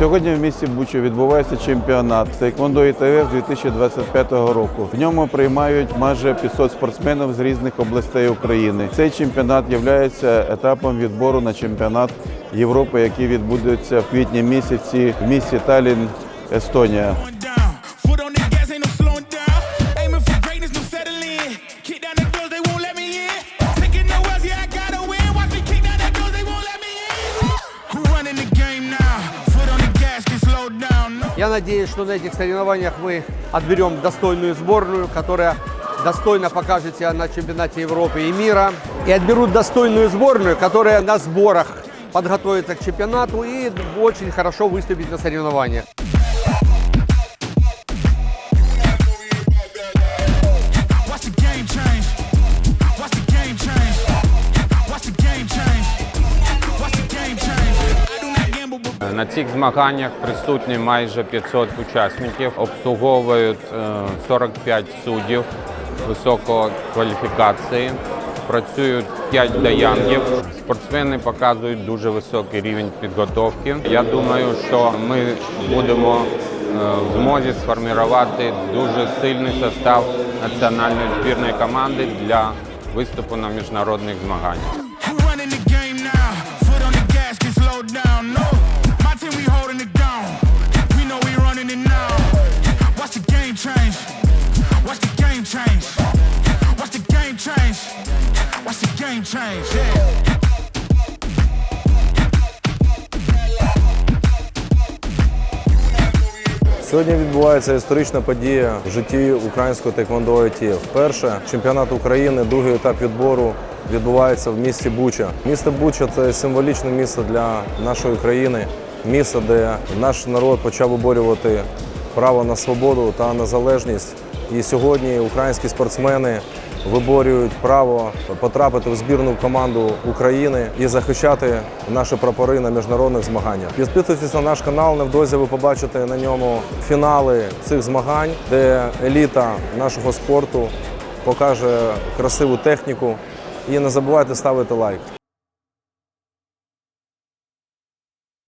Сьогодні в місті Буча відбувається чемпіонат Тейквондо ІТФ 2025 року. В ньому приймають майже 500 спортсменів з різних областей України. Цей чемпіонат є етапом відбору на чемпіонат Європи, який відбудеться в квітні місяці в місті Талін, Естонія. Я надеюсь, что на этих соревнованиях мы отберем достойную сборную, которая достойно покажет себя на чемпионате Европы и мира. И отберут достойную сборную, которая на сборах подготовится к чемпионату и очень хорошо выступит на соревнованиях. На цих змаганнях присутні майже 500 учасників, обслуговують е, 45 суддів високої кваліфікації, працюють 5 даянгів. Спортсмени показують дуже високий рівень підготовки. Я думаю, що ми будемо е, в змозі сформувати дуже сильний состав національної збірної команди для виступу на міжнародних змаганнях. Game change. Yeah. Сьогодні відбувається історична подія в житті українського тейквондо ІТФ. Перше чемпіонат України, другий етап відбору відбувається в місті Буча. Місто Буча це символічне місце для нашої країни, місце, де наш народ почав виборювати право на свободу та незалежність. І сьогодні українські спортсмени виборюють право потрапити в збірну команду України і захищати наші прапори на міжнародних змаганнях. Підписуйтесь на наш канал. Невдовзі ви побачите на ньому фінали цих змагань, де еліта нашого спорту покаже красиву техніку. І не забувайте ставити лайк.